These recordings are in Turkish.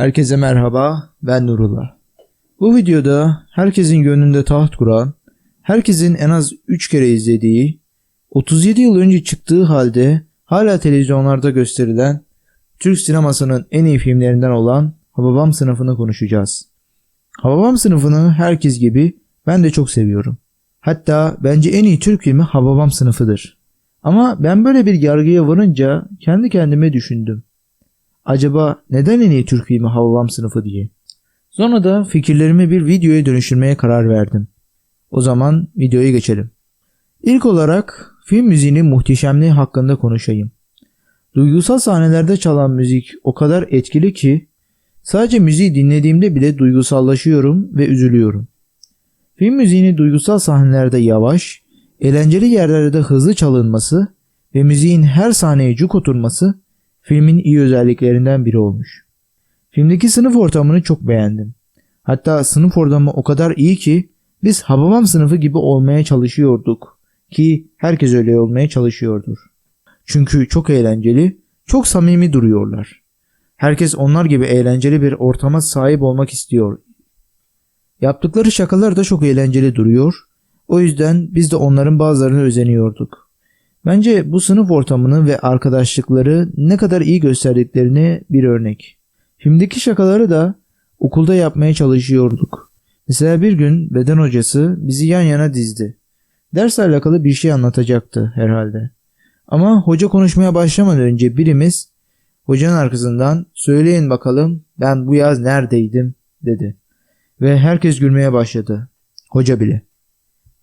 Herkese merhaba, ben Nurullah. Bu videoda herkesin gönlünde taht kuran, herkesin en az 3 kere izlediği, 37 yıl önce çıktığı halde hala televizyonlarda gösterilen Türk sinemasının en iyi filmlerinden olan Hababam sınıfını konuşacağız. Hababam sınıfını herkes gibi ben de çok seviyorum. Hatta bence en iyi Türk filmi Hababam sınıfıdır. Ama ben böyle bir yargıya varınca kendi kendime düşündüm. Acaba neden en iyi Türk filmi Hababam sınıfı diye. Sonra da fikirlerimi bir videoya dönüştürmeye karar verdim. O zaman videoya geçelim. İlk olarak film müziğinin muhteşemliği hakkında konuşayım. Duygusal sahnelerde çalan müzik o kadar etkili ki sadece müziği dinlediğimde bile duygusallaşıyorum ve üzülüyorum. Film müziğinin duygusal sahnelerde yavaş, eğlenceli yerlerde hızlı çalınması ve müziğin her sahneye cuk oturması filmin iyi özelliklerinden biri olmuş. Filmdeki sınıf ortamını çok beğendim. Hatta sınıf ortamı o kadar iyi ki biz Hababam sınıfı gibi olmaya çalışıyorduk ki herkes öyle olmaya çalışıyordur. Çünkü çok eğlenceli, çok samimi duruyorlar. Herkes onlar gibi eğlenceli bir ortama sahip olmak istiyor. Yaptıkları şakalar da çok eğlenceli duruyor. O yüzden biz de onların bazılarını özeniyorduk. Bence bu sınıf ortamını ve arkadaşlıkları ne kadar iyi gösterdiklerini bir örnek. Filmdeki şakaları da okulda yapmaya çalışıyorduk. Mesela bir gün beden hocası bizi yan yana dizdi. Dersle alakalı bir şey anlatacaktı herhalde. Ama hoca konuşmaya başlamadan önce birimiz hocanın arkasından söyleyin bakalım ben bu yaz neredeydim dedi. Ve herkes gülmeye başladı. Hoca bile.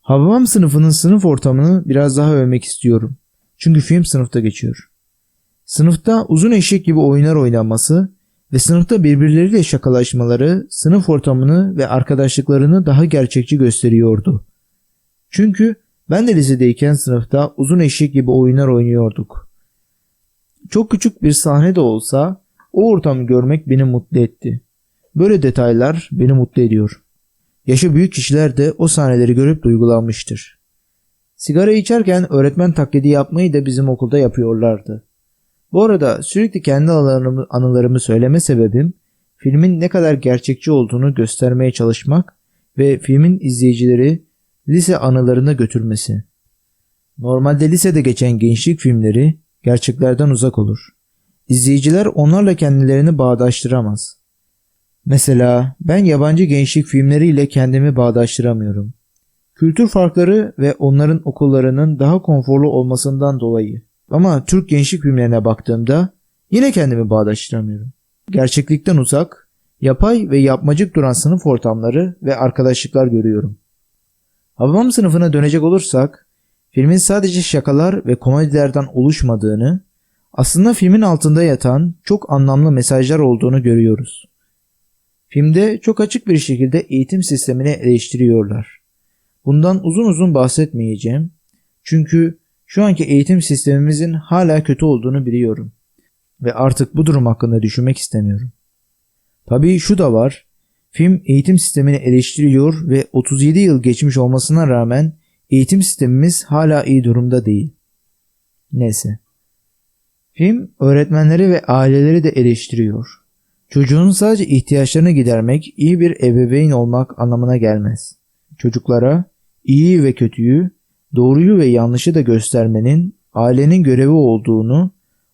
Hababam sınıfının sınıf ortamını biraz daha övmek istiyorum. Çünkü film sınıfta geçiyor. Sınıfta uzun eşek gibi oyunlar oynanması ve sınıfta birbirleriyle şakalaşmaları sınıf ortamını ve arkadaşlıklarını daha gerçekçi gösteriyordu. Çünkü ben de lisedeyken sınıfta uzun eşek gibi oyunlar oynuyorduk. Çok küçük bir sahne de olsa o ortamı görmek beni mutlu etti. Böyle detaylar beni mutlu ediyor. Yaşı büyük kişiler de o sahneleri görüp duygulanmıştır. Sigara içerken öğretmen taklidi yapmayı da bizim okulda yapıyorlardı. Bu arada sürekli kendi anılarımı, söyleme sebebim filmin ne kadar gerçekçi olduğunu göstermeye çalışmak ve filmin izleyicileri lise anılarına götürmesi. Normalde lisede geçen gençlik filmleri gerçeklerden uzak olur. İzleyiciler onlarla kendilerini bağdaştıramaz. Mesela ben yabancı gençlik filmleriyle kendimi bağdaştıramıyorum. Kültür farkları ve onların okullarının daha konforlu olmasından dolayı. Ama Türk gençlik filmlerine baktığımda yine kendimi bağdaştıramıyorum. Gerçeklikten uzak, yapay ve yapmacık duran sınıf ortamları ve arkadaşlıklar görüyorum. Hababam sınıfına dönecek olursak, filmin sadece şakalar ve komedilerden oluşmadığını, aslında filmin altında yatan çok anlamlı mesajlar olduğunu görüyoruz. Filmde çok açık bir şekilde eğitim sistemini eleştiriyorlar. Bundan uzun uzun bahsetmeyeceğim. Çünkü şu anki eğitim sistemimizin hala kötü olduğunu biliyorum. Ve artık bu durum hakkında düşünmek istemiyorum. Tabii şu da var. Film eğitim sistemini eleştiriyor ve 37 yıl geçmiş olmasına rağmen eğitim sistemimiz hala iyi durumda değil. Neyse. Film öğretmenleri ve aileleri de eleştiriyor. Çocuğun sadece ihtiyaçlarını gidermek iyi bir ebeveyn olmak anlamına gelmez. Çocuklara iyi ve kötüyü, doğruyu ve yanlışı da göstermenin ailenin görevi olduğunu,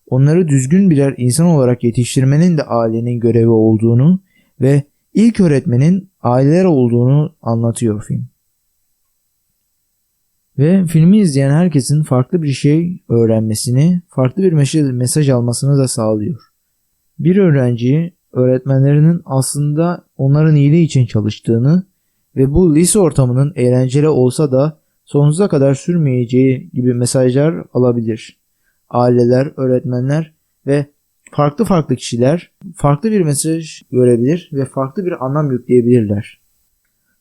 onları düzgün birer insan olarak yetiştirmenin de ailenin görevi olduğunu ve ilk öğretmenin aileler olduğunu anlatıyor film. Ve filmi izleyen herkesin farklı bir şey öğrenmesini, farklı bir mesaj almasını da sağlıyor. Bir öğrenci öğretmenlerinin aslında onların iyiliği için çalıştığını ve bu lise ortamının eğlenceli olsa da sonsuza kadar sürmeyeceği gibi mesajlar alabilir. Aileler, öğretmenler ve farklı farklı kişiler farklı bir mesaj görebilir ve farklı bir anlam yükleyebilirler.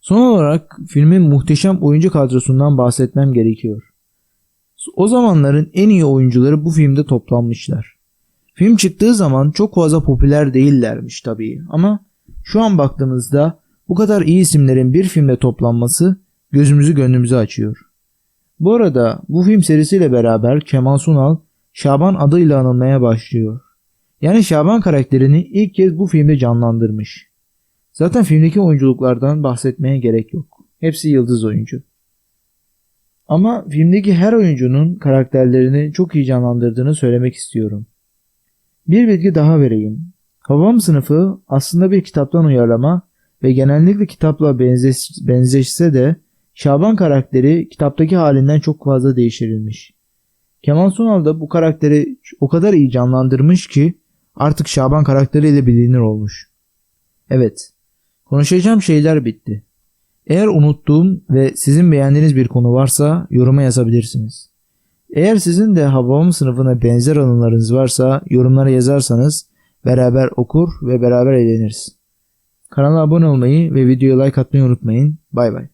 Son olarak filmin muhteşem oyuncu kadrosundan bahsetmem gerekiyor. O zamanların en iyi oyuncuları bu filmde toplanmışlar. Film çıktığı zaman çok fazla popüler değillermiş tabii ama şu an baktığımızda bu kadar iyi isimlerin bir filmde toplanması gözümüzü gönlümüzü açıyor. Bu arada bu film serisiyle beraber Kemal Sunal Şaban adıyla anılmaya başlıyor. Yani Şaban karakterini ilk kez bu filmde canlandırmış. Zaten filmdeki oyunculuklardan bahsetmeye gerek yok. Hepsi yıldız oyuncu. Ama filmdeki her oyuncunun karakterlerini çok iyi canlandırdığını söylemek istiyorum. Bir bilgi daha vereyim. Havam sınıfı aslında bir kitaptan uyarlama ve genellikle kitapla benzeş, benzeşse de Şaban karakteri kitaptaki halinden çok fazla değiştirilmiş. Kemal Sunal da bu karakteri o kadar iyi canlandırmış ki artık Şaban karakteriyle bilinir olmuş. Evet, konuşacağım şeyler bitti. Eğer unuttuğum ve sizin beğendiğiniz bir konu varsa yoruma yazabilirsiniz. Eğer sizin de Hababam sınıfına benzer anılarınız varsa yorumlara yazarsanız beraber okur ve beraber eğleniriz. Kanala abone olmayı ve videoya like atmayı unutmayın. Bay bay.